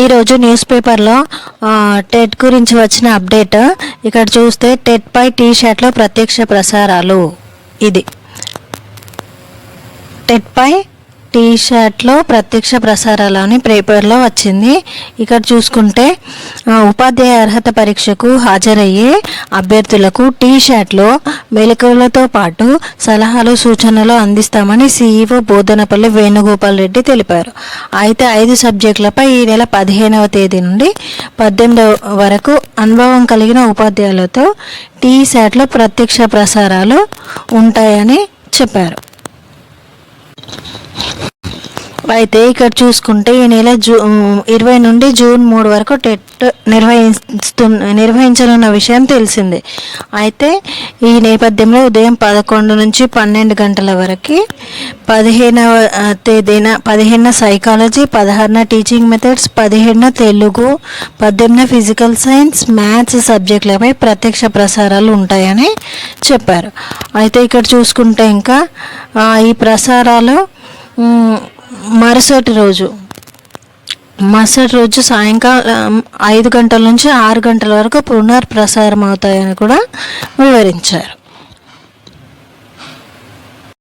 ఈరోజు న్యూస్ పేపర్లో టెట్ గురించి వచ్చిన అప్డేట్. ఇక్కడ చూస్తే టెట్ పై టీ షర్ట్లో ప్రత్యక్ష ప్రసారాలు. ఇది. టెట్ పై టీ షర్ట్లో ప్రత్యక్ష ప్రసారాలు అని పేపర్లో వచ్చింది. ఇక్కడ చూసుకుంటే ఉపాధ్యాయ అర్హత పరీక్షకు హాజరయ్యే అభ్యర్థులకు టీ షర్ట్లో మెలకువలతో పాటు సలహాలు సూచనలు అందిస్తామని సీఈఓ బోధనపల్లి వేణుగోపాల్ రెడ్డి తెలిపారు. అయితే ఐదు సబ్జెక్టులపై ఈ నెల పదిహేనవ తేదీ నుండి పద్దెనిమిదవ వరకు అనుభవం కలిగిన ఉపాధ్యాయులతో టీ షర్ట్లో ప్రత్యక్ష ప్రసారాలు ఉంటాయని చెప్పారు. అయితే ఇక్కడ చూసుకుంటే ఈ నెల జూ ఇరవై నుండి జూన్ మూడు వరకు టెట్ నిర్వహిస్తు నిర్వహించనున్న విషయం తెలిసిందే. అయితే ఈ నేపథ్యంలో ఉదయం పదకొండు నుంచి పన్నెండు గంటల వరకు పదిహేనవ తేదీన పదిహేనున సైకాలజీ పదహారున టీచింగ్ మెథడ్స్ పదిహేడున తెలుగు పద్దెనిమిదిన ఫిజికల్ సైన్స్ మ్యాథ్స్ సబ్జెక్టులపై ప్రత్యక్ష ప్రసారాలు ఉంటాయని చెప్పారు. అయితే ఇక్కడ చూసుకుంటే ఇంకా ఈ ప్రసారాలు మరుసటి రోజు. మరుసటి రోజు సాయంకాలం ఐదు గంటల నుంచి ఆరు గంటల వరకు పునర్ప్రసారం అవుతాయని కూడా వివరించారు.